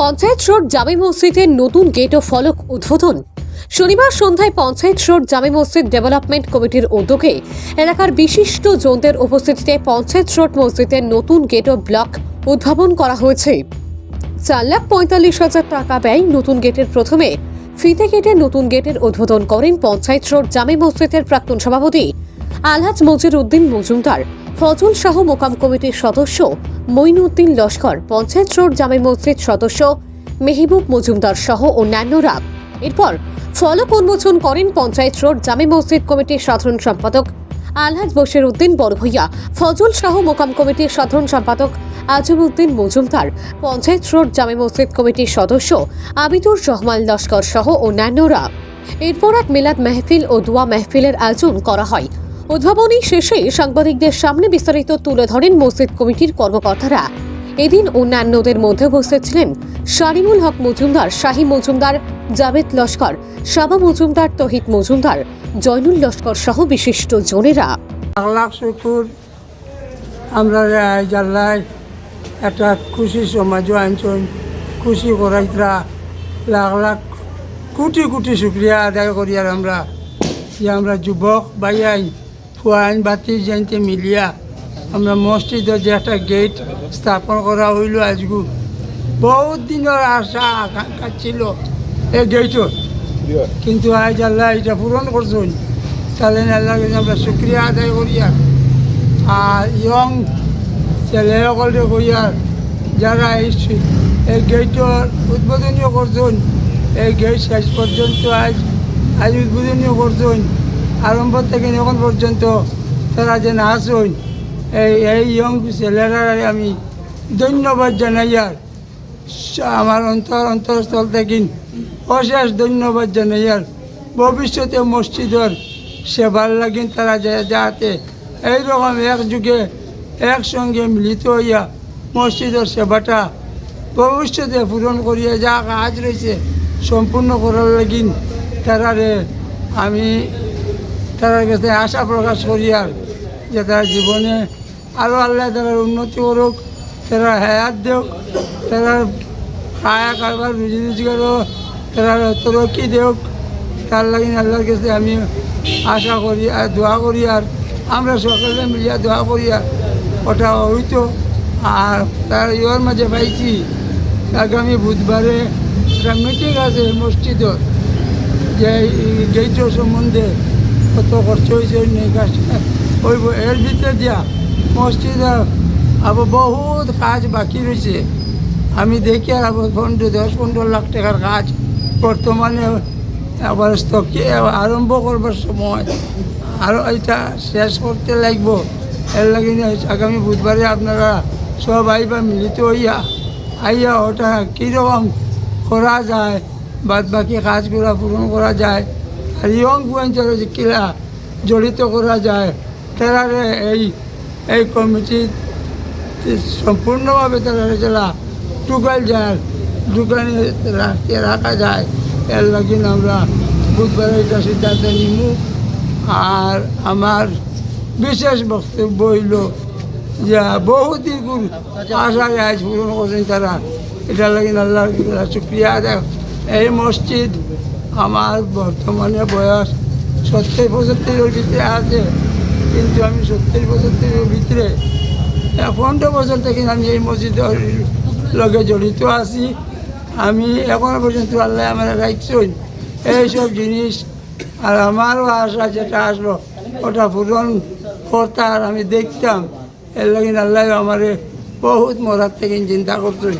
Panchayat road জামে মসজিদের নতুন গেট ও ফলক উদ্বোধন। শনিবার সন্ধ্যায় পঞ্চায়েত রোড জামে মসজিদ ডেভেলপমেন্ট কমিটির উদ্যোগে এলাকার বিশিষ্ট জনদের উপস্থিতিতে পঞ্চায়েত রোড মসজিদের নতুন গেট ও ব্লক উদ্ভাবন করা হয়েছে। চার লাখ পঁয়তাল্লিশ হাজার টাকা ব্যয় নতুন গেটের প্রথমে। ফিতে গেটের নতুন গেটের উদ্বোধন করেন পঞ্চায়েত রোড জামে মসজিদের প্রাক্তন সভাপতি আলহাজ মজির উদ্দিন মজুমদার, ফজল শাহ মোকাম কমিটির সদস্য মঈনুদ্দিন লস্কর, পঞ্চায়েত রোড জামে মসজিদ সদস্য মেহবুব মজুমদার সহ অন্যান্যরা। এরপর ফলক উন্মোচন করেন পঞ্চায়েত রোড জামে মসজিদ কমিটির সাধারণ সম্পাদক আলহাজ বশির উদ্দিন বড়ভূইয়া, ফজল শাহ মোকাম কমিটির সাধারণ সম্পাদক আজিমউদ্দিন মজুমদার, পঞ্চায়েত রোড জামে মসজিদ কমিটির সদস্য আবিদুর রহমান লস্কর সহ অন্যান্যরা। এরপর এক মিলাদ মেহফিল ও দোয়া মেহফিলের আয়োজন করা হয়। উদ্ভাবনী শেষে সাংবাদিকদের সামনে বিস্তারিত তুলে ধরেন মসজিদ কমিটির কর্মকর্তারা। এদিন অন্যান্যদের মধ্যে উপস্থিত ছিলেন শারিমুল হক মজুমদার, শাহী মজুমদার, জাভেদ লস্কর, শাবা মজুমদার, তহিদ মজুমদার, জয়নুল লস্কর সহ বিশিষ্ট জনেরা। আমরা জাল্লায় একটা খুশি সমাজ আনছেন খুশি করাইতরা লাখ লাখ কোটি কোটি শুক্রিয়া আদায় করি আর আমরা আমরা যুবক বাইয়াই ফুয়াইন বাতি জানতে মিলিয়া আমরা মসজিদের যে একটা গেট স্থাপন করা হইল আজগু। বহুত দিনের আশা আকাঙ্ক্ষা ছিল এই গেটর কিন্তু আজ আল্লাহ এটা পূরণ করছেন তাহলে আল্লাহকে আমরা শুক্রিয়া আদায় করিয়া আর। আর ইয়ং ছেলেসকলে কইয়ার যারা এই এই গেটর উদ্বোধনীয় করছেন এই গেট শেষ পর্যন্ত আজ আজ উদ্বোধনীয় করছেন আরম্ভ থেকে এখন পর্যন্ত তারা যে নাচ আসুন, এই এই ইয়ং ছেলেরা আমি ধন্যবাদ জানাই আর আমার অন্তর, অন্তরস্থল থেকে অশেষ ধন্যবাদ জানাই আর ভবিষ্যতে মসজিদের সেবার লাগিন তারা যা- যাতে এইরকম এক যুগে একসঙ্গে মিলিত হইয়া মসজিদের সেবাটা ভবিষ্যতে পূরণ করিয়া যা কাজ রয়েছে, সম্পূর্ণ করার লাগিন তারারে আমি তার কাছে আশা প্রকাশ করি আর যে তার জীবনে আরও আল্লাহ তারার উন্নতি করুক, তারা হায়াত দেওক তারা খায়া কারবার রুজি রোজগারও তারা তরক্কি দেওক তার লাগিন আল্লাহর কাছে আমি আশা করি আর দোয়া করি আর আমরা সকলে মিলিয়া দোয়া করি আর ওটা হইতো আর তার ইয়ের মাঝে পাইছি, আগামী বুধবারে একটা মিটিং আছে মসজিদত, যে গেইটের সম্বন্ধে কত খরচ হয়েছে ওই নিয়ে কাজটা হইব এর ভিতরে দিয়া মসজিদে আবার বহুত কাজ বাকি রয়েছে। আমি দেখি আর আবার পনেরো, দশ, পনেরো লাখ টাকার কাজ বর্তমানে আবার স্থকি আরম্ভ করবার সময়। আরও এটা শেষ করতে লাগবো। এর লাগে আগামী বুধবারে আপনারা সব আইবা মিলিত হইয়া, আইয়া ওটা কীরকম করা যায় বাদ বাকি কাজগুলো পূরণ করা যায় ইয়ং যে কিলা জড়িত করা যায় তারারে এই এই কমিটি সম্পূর্ণভাবে তারা যারা টুকাল যায় রাখতে রাখা যায়। এর লাগিন আমরা বুধবার এটা সিদ্ধান্ত নিমু। আর আমার বিশেষ বক্তব্য হইল যে বহুদিন আশা আজ পূরণ করছেন তারা। এটা লাগিন আল্লাহর শুক্রিয়া আদায়। এই মসজিদ আমার বর্তমানে বয়স সত্তর পঁচাত্তরের ভিতরে আছে। কিন্তু আমি সত্তর পঁচাত্তরের ভিতরে পনেরো বছর থেকে আমি এই মসজিদের লগে জড়িত আছি। আমি এখনও পর্যন্ত আল্লাহ আমার রাখছেন। এইসব জিনিস আর আমারও আশা যেটা আসলো, ওটা পূরণ করতাম আমি দেখতাম। এর লাগে আল্লাহ আমার বহুত মরার থেকে চিন্তা করতেন।